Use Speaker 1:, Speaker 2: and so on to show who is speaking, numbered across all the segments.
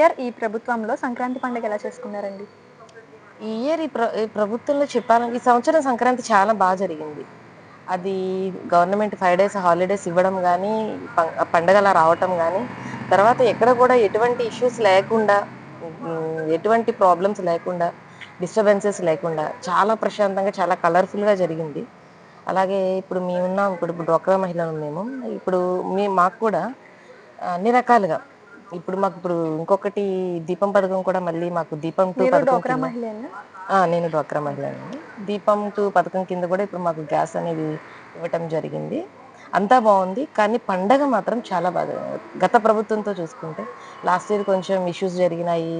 Speaker 1: Year ఈ ప్రభుత్వంలో సంక్రాంతి పండుగ ఎలా చేసుకున్నారండి?
Speaker 2: ఈ ఇయర్ ఈ ప్ర ఈ ప్రభుత్వంలో చెప్పాలంటే ఈ సంవత్సరం సంక్రాంతి చాలా బాగా జరిగింది. అది గవర్నమెంట్ ఫైవ్ డేస్ హాలిడేస్ ఇవ్వడం కానీ పండగలా రావటం కానీ తర్వాత ఎక్కడ కూడా ఎటువంటి ఇష్యూస్ లేకుండా ఎటువంటి ప్రాబ్లమ్స్ లేకుండా డిస్టర్బెన్సెస్ లేకుండా చాలా ప్రశాంతంగా చాలా కలర్ఫుల్గా జరిగింది. అలాగే ఇప్పుడు మేము ఉన్నాం ఇప్పుడు ఇప్పుడు డ్వాక్రా మహిళలు మేము ఇప్పుడు మీ మాకు కూడా అన్ని రకాలుగా ఇప్పుడు మాకు ఇప్పుడు ఇంకొకటి దీపం పథకం కూడా మళ్ళీ మాకు దీపం టూ పథకం నేను డ్వాక్రా మహిళని. దీపం టూ పథకం కింద కూడా ఇప్పుడు మాకు గ్యాస్ అనేది ఇవ్వటం జరిగింది. అంతా బాగుంది కానీ పండగ మాత్రం చాలా బాగా గత ప్రభుత్వంతో చూసుకుంటే లాస్ట్ ఇయర్ కొంచెం ఇష్యూస్ జరిగినాయి.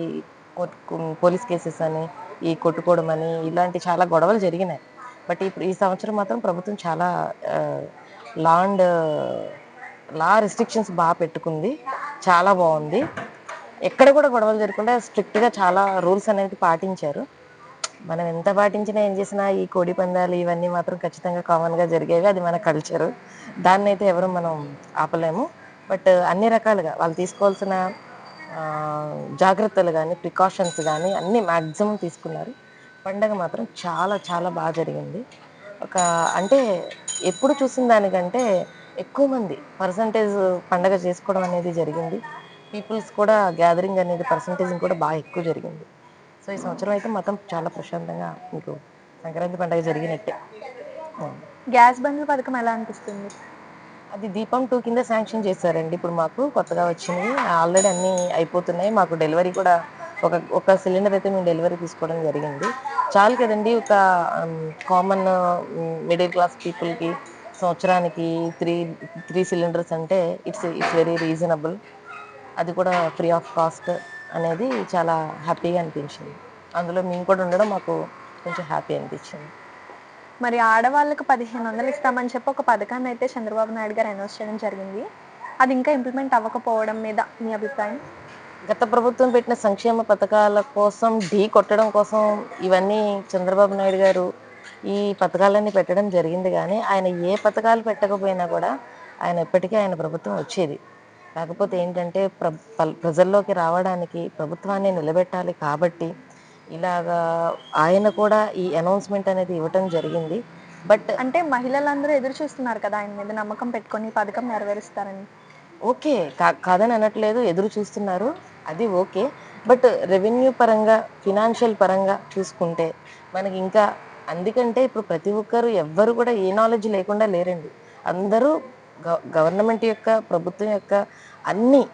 Speaker 2: పోలీస్ కేసెస్ అని ఈ కొట్టుకోవడం అని ఇలాంటి చాలా గొడవలు జరిగినాయి. బట్ ఇప్పుడు ఈ సంవత్సరం మాత్రం ప్రభుత్వం చాలా లా అండ్ లా రిస్ట్రిక్షన్స్ బాగా పెట్టుకుంది. చాలా బాగుంది. ఎక్కడ కూడా గొడవలు జరగకుండా స్ట్రిక్ట్గా చాలా రూల్స్ అనేది పాటించారు. మనం ఎంత పాటించినా ఏం చేసినా ఈ కోడి పందాలు ఇవన్నీ మాత్రం ఖచ్చితంగా కామన్గా జరిగేవి అది మన కల్చరు దాన్ని అయితే ఎవరు మనం ఆపలేము. బట్ అన్ని రకాలుగా వాళ్ళు తీసుకోవాల్సిన జాగ్రత్తలు కానీ ప్రికాషన్స్ కానీ అన్ని మ్యాక్సిమం తీసుకున్నారు. పండగ మాత్రం చాలా చాలా బాగా జరిగింది. ఒక అంటే ఎప్పుడు చూసిన దానికంటే ఎక్కువ మంది పర్సంటేజ్ పండగ చేసుకోవడం అనేది జరిగింది. పీపుల్స్ కూడా గ్యాదరింగ్ అనేది పర్సంటేజ్ కూడా బాగా ఎక్కువ జరిగింది. సో ఈ సంవత్సరం అయితే మొత్తం చాలా ప్రశాంతంగా మీకు సంక్రాంతి పండుగ జరిగినట్టే.
Speaker 1: గ్యాస్ బండ్ల పథకం ఎలా అనిపిస్తుంది?
Speaker 2: అది దీపం టూ కింద శాంక్షన్ చేశారండి. ఇప్పుడు మాకు కొత్తగా వచ్చింది ఆల్రెడీ అన్నీ అయిపోతున్నాయి. మాకు డెలివరీ కూడా ఒక ఒక సిలిండర్ అయితే మేము డెలివరీ తీసుకోవడం జరిగింది. చాలు కదండి ఒక కామన్ మిడిల్ క్లాస్ పీపుల్కి సంవత్సరానికి త్రీ త్రీ సిలిండర్స్ అంటే ఇట్స్ ఇట్స్ వెరీ రీజనబుల్ అది కూడా ఫ్రీ ఆఫ్ కాస్ట్ అనేది చాలా హ్యాపీగా అనిపించింది. అందులో మేము కూడా ఉండడం మాకు కొంచెం హ్యాపీ అనిపించింది.
Speaker 1: మరి ఆడవాళ్ళకి పదిహేను వందలు ఇస్తామని చెప్పి ఒక పథకాన్ని అయితే చంద్రబాబు నాయుడు గారు అనౌన్స్ చేయడం జరిగింది. అది ఇంకా ఇంప్లిమెంట్ అవ్వకపోవడం మీద మీ అభిప్రాయం?
Speaker 2: గత ప్రభుత్వం పెట్టిన సంక్షేమ పథకాల కోసం ఢీ కొట్టడం కోసం ఇవన్నీ చంద్రబాబు నాయుడు గారు ఈ పథకాలన్నీ పెట్టడం జరిగింది కానీ ఆయన ఏ పథకాలు పెట్టకపోయినా కూడా ఆయన ఎప్పటికీ ఆయన ప్రభుత్వం వచ్చేది. కాకపోతే ఏంటంటే ప్ర ప్రజల్లోకి రావడానికి ప్రభుత్వాన్ని నిలబెట్టాలి కాబట్టి ఇలాగా ఆయన కూడా ఈ అనౌన్స్మెంట్ అనేది ఇవ్వటం జరిగింది. బట్
Speaker 1: అంటే మహిళలందరూ ఎదురు చూస్తున్నారు కదా ఆయన మీద నమ్మకం పెట్టుకొని పథకం నెరవేరుస్తారని.
Speaker 2: ఓకే. కా- కాదని అనట్లేదు ఎదురు చూస్తున్నారు. అది ఓకే. బట్ రెవెన్యూ పరంగా ఫినాన్షియల్ పరంగా చూసుకుంటే మనకి ఇంకా అందుకంటే ఇప్పుడు ప్రతి ఒక్కరు ఎవ్వరు కూడా ఏ నాలెడ్జ్ లేకుండా లేరండి. అందరూ గవ- గవర్నమెంట్ యొక్క ప్రభుత్వం యొక్క అన్ని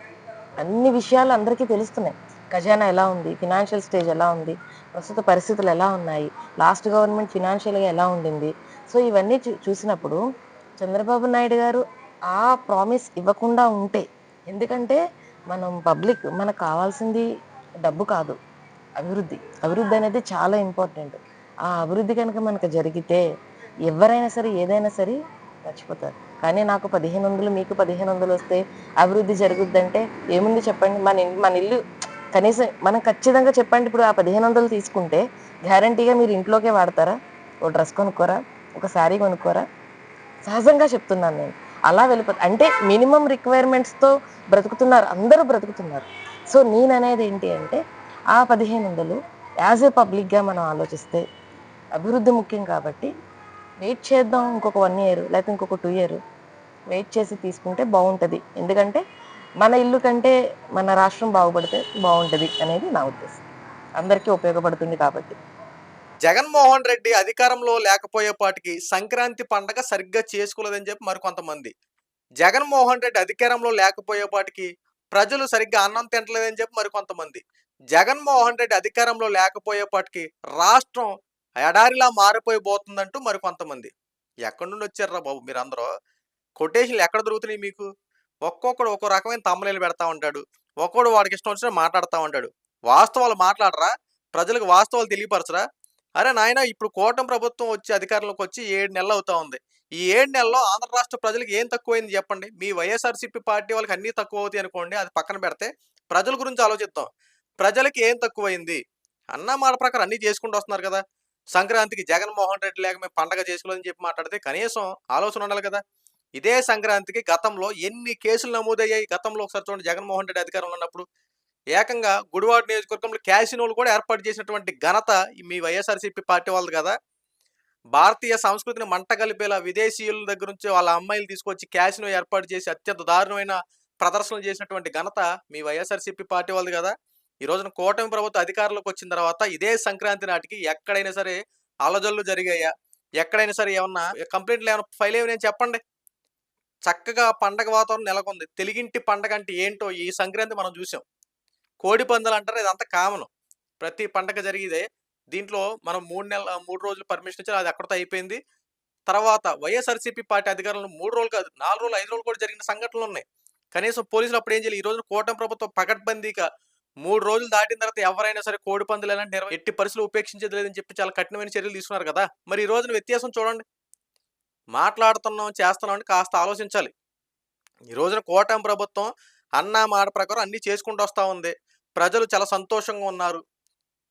Speaker 2: అన్ని విషయాలు అందరికీ తెలుస్తున్నాయి. ఖజానా ఎలా ఉంది? ఫినాన్షియల్ స్టేజ్ ఎలా ఉంది? ప్రస్తుత పరిస్థితులు ఎలా ఉన్నాయి? లాస్ట్ గవర్నమెంట్ ఫినాన్షియల్గా ఎలా ఉండింది? సో ఇవన్నీ చూ- చూసినప్పుడు చంద్రబాబు నాయుడు గారు ఆ ప్రామిస్ ఇవ్వకుండా ఉంటే ఎందుకంటే మనం పబ్లిక్ మనకు కావాల్సింది డబ్బు కాదు అభివృద్ధి. అభివృద్ధి అనేది చాలా ఇంపార్టెంట్ ఆ అభివృద్ధి కనుక మనకు జరిగితే ఎవరైనా సరే ఏదైనా సరే మర్చిపోతారు కానీ నాకు పదిహేను వందలు మీకు పదిహేను వందలు వస్తే అభివృద్ధి జరుగుద్దంటే ఏముంది చెప్పండి? మన మన ఇల్లు కనీసం మనం ఖచ్చితంగా చెప్పండి. ఇప్పుడు ఆ పదిహేను వందలు తీసుకుంటే గ్యారంటీగా మీరు ఇంట్లోకే వాడతారా? ఓ డ్రెస్ కొనుక్కోరా? ఒక శారీ కొనుక్కోరా? సహజంగా చెప్తున్నాను నేను. అలా వెళ్ళిపోతా. అంటే మినిమం రిక్వైర్మెంట్స్తో బ్రతుకుతున్నారు. అందరూ బ్రతుకుతున్నారు. సో నేను అనేది ఏంటి అంటే ఆ పదిహేను వందలు యాజ్ ఏ పబ్లిక్గా మనం ఆలోచిస్తే అభివృద్ధి ముఖ్యం కాబట్టి వెయిట్ చేద్దాం ఇంకొక వన్ ఇయర్ లేకపోతే ఇంకొక టూ ఇయర్ వెయిట్ చేసి తీసుకుంటే బాగుంటుంది. ఎందుకంటే మన ఇల్లు కంటే మన రాష్ట్రం బాగుపడితే బాగుంటుంది అనేది నా ఉద్దేశం. అందరికీ ఉపయోగపడుతుంది కాబట్టి.
Speaker 3: జగన్మోహన్ రెడ్డి అధికారంలో లేకపోయేపాటికి సంక్రాంతి పండగ సరిగ్గా చేసుకోలేదని చెప్పి మరికొంతమంది. జగన్మోహన్ రెడ్డి అధికారంలో లేకపోయేపాటికి ప్రజలు సరిగ్గా అన్నం తింటలేదని చెప్పి మరికొంతమంది. జగన్మోహన్ రెడ్డి అధికారంలో లేకపోయేపాటికి రాష్ట్రం ఎడారిలా మారిపోయిపోతుందంటూ మరికొంతమంది ఎక్కడి నుండి వచ్చారా బాబు మీరందరూ? కొటేషన్లు ఎక్కడ దొరుకుతున్నాయి మీకు? ఒక్కొక్కడు ఒక్కో రకమైన తమ్మలేలు పెడతా ఉంటాడు. ఒక్కొక్కడు వాడికి ఇష్టం వచ్చిన మాట్లాడుతూ ఉంటాడు. వాస్తవాలు మాట్లాడరా? ప్రజలకు వాస్తవాలు తెలియపరచరా? అరే నాయన ఇప్పుడు కూటమి ప్రభుత్వం వచ్చి అధికారంలోకి వచ్చి ఏడు నెలలు అవుతా ఉంది. ఈ ఏడు నెలల్లో ఆంధ్ర రాష్ట్ర ప్రజలకు ఏం తక్కువైంది చెప్పండి? మీ వైఎస్ఆర్సీపీ పార్టీ వాళ్ళకి అన్నీ తక్కువ అవుతాయి అనుకోండి అది పక్కన పెడితే ప్రజల గురించి ఆలోచిద్దాం. ప్రజలకి ఏం తక్కువైంది? అన్న మాట ప్రకారం అన్నీ చేసుకుంటూ వస్తున్నారు కదా. సంక్రాంతికి జగన్మోహన్ రెడ్డి లేక మేము పండగ చేసుకోవాలని చెప్పి మాట్లాడితే కనీసం ఆలోచన ఉండాలి కదా. ఇదే సంక్రాంతికి గతంలో ఎన్ని కేసులు నమోదయ్యాయి? గతంలో ఒకసారి చూడండి జగన్మోహన్ రెడ్డి అధికారంలో ఉన్నప్పుడు. ఏకంగా గుడివాడ నియోజకవర్గంలో క్యాసినోలు కూడా ఏర్పాటు చేసినటువంటి ఘనత మీ వైఎస్ఆర్సీపీ పార్టీ వాళ్ళది కదా. భారతీయ సంస్కృతిని మంట కలిపేలా విదేశీయుల దగ్గర నుంచి వాళ్ళ అమ్మాయిలు తీసుకొచ్చి క్యాసినో ఏర్పాటు చేసి అత్యంత దారుణమైన ప్రదర్శనలు చేసినటువంటి ఘనత మీ వైఎస్ఆర్సీపీ పార్టీ వాళ్ళది కదా. ఈ రోజున కూటమి ప్రభుత్వం అధికారంలోకి వచ్చిన తర్వాత ఇదే సంక్రాంతి నాటికి ఎక్కడైనా సరే అలజల్లు జరిగాయా? ఎక్కడైనా సరే ఏమన్నా కంప్లైంట్లు ఏమైనా ఫైల్ ఏమైనా చెప్పండి. చక్కగా పండగ వాతావరణం నెలకొంది. తెలుగింటి పండగ అంటే ఏంటో ఈ సంక్రాంతి మనం చూసాం. కోడి పందాలు అంటారు ఇదంతా కామన్ ప్రతి పండగ జరిగిదే. దీంట్లో మనం మూడు నెలల మూడు రోజులు పర్మిషన్ ఇచ్చారు అది అక్కడితో అయిపోయింది. తర్వాత వైఎస్ఆర్సీపీ పార్టీ అధికారులను మూడు రోజులు కాదు నాలుగు రోజులు ఐదు రోజులు కూడా జరిగిన సంఘటనలు ఉన్నాయి. కనీసం పోలీసులు అప్పుడు ఏం చేయాలి? ఈ రోజు కూటమి ప్రభుత్వం పకడ్బందీగా మూడు రోజులు దాటిన తర్వాత ఎవరైనా సరే కోడి పందులు ఎలాంటి ఎట్టి పరిస్థితులు ఉపేక్షించేది లేదని చెప్పి చాలా కఠినమైన చర్యలు తీసుకున్నారు కదా. మరి ఈ రోజున వ్యత్యాసం చూడండి. మాట్లాడుతున్నాం చేస్తున్నాం అని కాస్త ఆలోచించాలి. ఈ రోజున కోటం ప్రభుత్వం అన్న మాట ప్రకారం అన్ని చేసుకుంటూ వస్తూ ఉంది. ప్రజలు చాలా సంతోషంగా ఉన్నారు.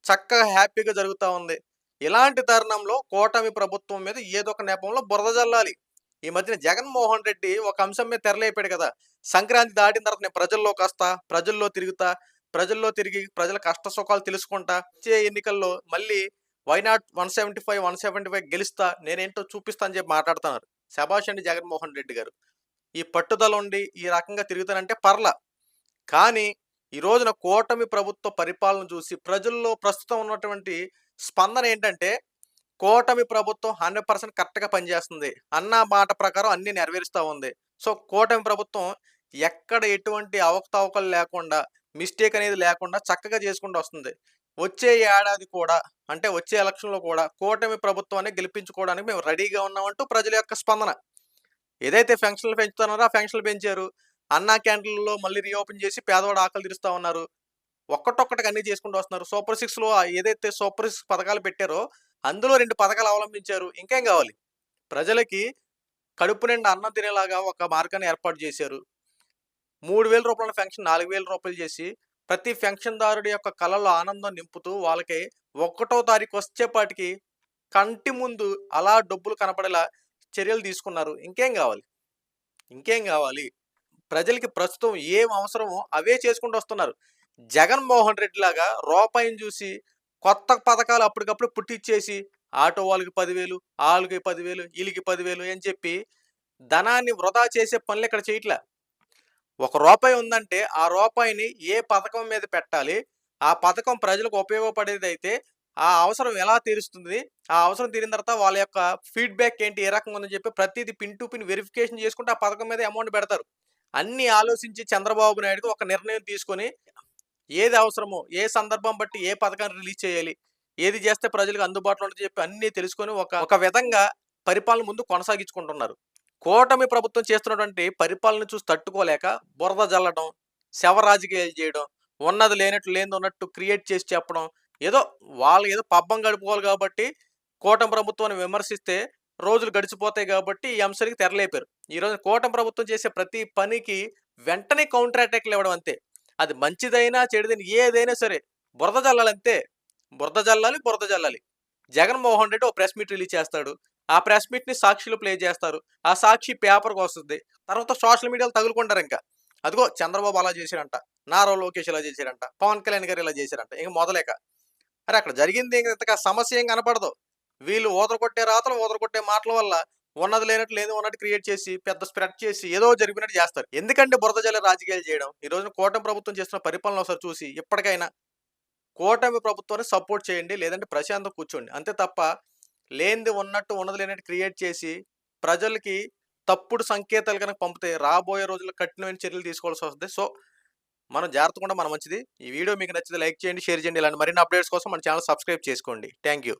Speaker 3: చక్కగా హ్యాపీగా జరుగుతూ ఉంది. ఇలాంటి తరుణంలో కూటమి ప్రభుత్వం మీద ఏదో ఒక నేపంలో బురద జల్లాలి. ఈ మధ్యన జగన్మోహన్ రెడ్డి ఒక అంశం మీద తెరలేపాడు కదా. సంక్రాంతి దాటిన తర్వాత నేను ప్రజల్లోకి వస్తా ప్రజల్లో తిరుగుతా ప్రజల్లో తిరిగి ప్రజల కష్ట సుఖాలు తెలుసుకుంటా వచ్చే ఎన్నికల్లో మళ్ళీ why not one seventy five one seventy five గెలుస్తా నేనేంటో చూపిస్తా అని చెప్పి మాట్లాడుతున్నారు. శభాష్ అండి జగన్మోహన్ రెడ్డి గారు. ఈ పట్టుదల ఉండి ఈ రకంగా తిరుగుతానంటే పర్ల. కానీ ఈ రోజున కూటమి ప్రభుత్వ పరిపాలన చూసి ప్రజల్లో ప్రస్తుతం ఉన్నటువంటి స్పందన ఏంటంటే కూటమి ప్రభుత్వం హండ్రెడ్ పర్సెంట్ కరెక్ట్గా పనిచేస్తుంది అన్న మాట ప్రకారం అన్ని నెరవేరుస్తూ ఉంది. సో కూటమి ప్రభుత్వం ఎక్కడ ఎటువంటి అవకతవకలు లేకుండా మిస్టేక్ అనేది లేకుండా చక్కగా చేసుకుంటూ వస్తుంది. వచ్చే ఏడాది కూడా అంటే వచ్చే ఎలక్షన్లో కూడా కూటమి ప్రభుత్వాన్ని గెలిపించుకోవడానికి మేము రెడీగా ఉన్నామంటూ ప్రజల యొక్క స్పందన. ఏదైతే ఫంక్షన్లు పెంచుతున్నారో ఆ ఫంక్షన్లు పెంచారు. అన్నా క్యాంటీన్లలో మళ్ళీ రీఓపెన్ చేసి పేదవాడు ఆకలి తీరుస్తూ ఉన్నారు. ఒక్కటొక్కటికి అన్ని చేసుకుంటూ వస్తున్నారు. సూపర్ సిక్స్లో ఏదైతే సూపర్ సిక్స్ పథకాలు పెట్టారో అందులో రెండు పథకాలు అవలంబించారు. ఇంకేం కావాలి? ప్రజలకి కడుపు నిండా అన్నం తినేలాగా ఒక మార్గాన్ని ఏర్పాటు చేశారు. మూడు వేల రూపాయల ఫెన్షన్ నాలుగు వేల రూపాయలు చేసి ప్రతి ఫంక్షన్దారుడి యొక్క కళలో ఆనందం నింపుతూ వాళ్ళకి ఒకటో తారీఖు వచ్చేపాటికి కంటి ముందు అలా డబ్బులు కనపడేలా చర్యలు తీసుకున్నారు. ఇంకేం కావాలి? ఇంకేం కావాలి? ప్రజలకి ప్రస్తుతం ఏం అవసరమో అవే చేసుకుంటూ వస్తున్నారు. జగన్మోహన్ రెడ్డి లాగా రూపాయిని చూసి కొత్త పథకాలు అప్పటికప్పుడు పుట్టించేసి ఆటో వాళ్ళకి పదివేలు వాళ్ళకి పదివేలు వీళ్ళకి పదివేలు అని చెప్పి ధనాన్ని వృధా చేసే పనులు ఇక్కడ చేయట్లే. ఒక రూపాయి ఉందంటే ఆ రూపాయిని ఏ పథకం మీద పెట్టాలి? ఆ పథకం ప్రజలకు ఉపయోగపడేది అయితే ఆ అవసరం ఎలా తీరుస్తుంది? ఆ అవసరం తీరిన తర్వాత వాళ్ళ యొక్క ఫీడ్బ్యాక్ ఏంటి? ఏ రకంగా ఉందని చెప్పి ప్రతిదీ పిన్ టు పిన్ వెరిఫికేషన్ చేసుకుంటే ఆ పథకం మీద అమౌంట్ పెడతారు. అన్ని ఆలోచించి చంద్రబాబు నాయుడుకి ఒక నిర్ణయం తీసుకొని ఏది అవసరమో ఏ సందర్భం బట్టి ఏ పథకాన్ని రిలీజ్ చేయాలి? ఏది చేస్తే ప్రజలకు అందుబాటులో ఉంటుంది చెప్పి అన్ని తెలుసుకొని ఒక ఒక విధంగా పరిపాలన ముందు కొనసాగించుకుంటున్నారు. కూటమి ప్రభుత్వం చేస్తున్నటువంటి పరిపాలన చూసి తట్టుకోలేక బురద జల్లడం శవ రాజకీయాలు చేయడం ఉన్నది లేనట్టు లేనిది ఉన్నట్టు క్రియేట్ చేసి చెప్పడం ఏదో వాళ్ళు ఏదో పబ్బం గడుపుకోవాలి కాబట్టి కూటమి ప్రభుత్వాన్ని విమర్శిస్తే రోజులు గడిచిపోతాయి కాబట్టి ఈ అంశానికి తెరలేపారు. ఈ రోజు కూటమి ప్రభుత్వం చేసే ప్రతి పనికి వెంటనే కౌంటర్ అటాక్లు ఇవ్వడం అంతే. అది మంచిదైనా చెడుదైనా ఏదైనా సరే బురద జల్లాలంతే. బురద జల్లాలి బురద జల్లాలి. జగన్మోహన్ రెడ్డి ఒక ప్రెస్ మీట్ రిలీజ్ చేస్తాడు. ఆ ప్రెస్ మీట్ని సాక్షిలో ప్లే చేస్తారు. ఆ సాక్షి పేపర్కి వస్తుంది. తర్వాత సోషల్ మీడియాలో తగులుకుంటారు ఇంకా. అదిగో చంద్రబాబు అలా చేశారంట నారా లోకేష్ ఇలా చేశారంట పవన్ కళ్యాణ్ గారు ఇలా చేశారంట. ఇంక మొదలేక. అరే అక్కడ జరిగింది ఇంక సమస్య ఏం కనపడదు. వీళ్ళు ఊదర కొట్టే రాతలు ఊదర కొట్టే మాటల వల్ల ఉన్నది లేనట్టు లేదు ఉన్నట్టు క్రియేట్ చేసి పెద్ద స్ప్రెడ్ చేసి ఏదో జరిగినట్టు చేస్తారు. ఎందుకంటే బురద జల రాజకీయాలు చేయడం ఈ రోజున కూటమి ప్రభుత్వం చేస్తున్న పరిపాలన ఒకసారి చూసి ఇప్పటికైనా కూటమి ప్రభుత్వాన్ని సపోర్ట్ చేయండి లేదంటే ప్రశాంతం కూర్చోండి. అంతే తప్ప లేనిది ఉన్నట్టు ఉన్నది లేనట్టు క్రియేట్ చేసి ప్రజలకి తప్పుడు సంకేతాలు కనుక పంపితే రాబోయే రోజుల్లో కఠినమైన చర్యలు తీసుకోవాల్సి వస్తుంది. సో మనం జాగ్రత్తగా మన మంచిది. ఈ వీడియో మీకు నచ్చితే లైక్ చేయండి షేర్ చేయండి. ఇలాంటి మరిన్ని అప్డేట్స్ కోసం మన ఛానల్ సబ్స్క్రైబ్ చేసుకోండి. Thank you.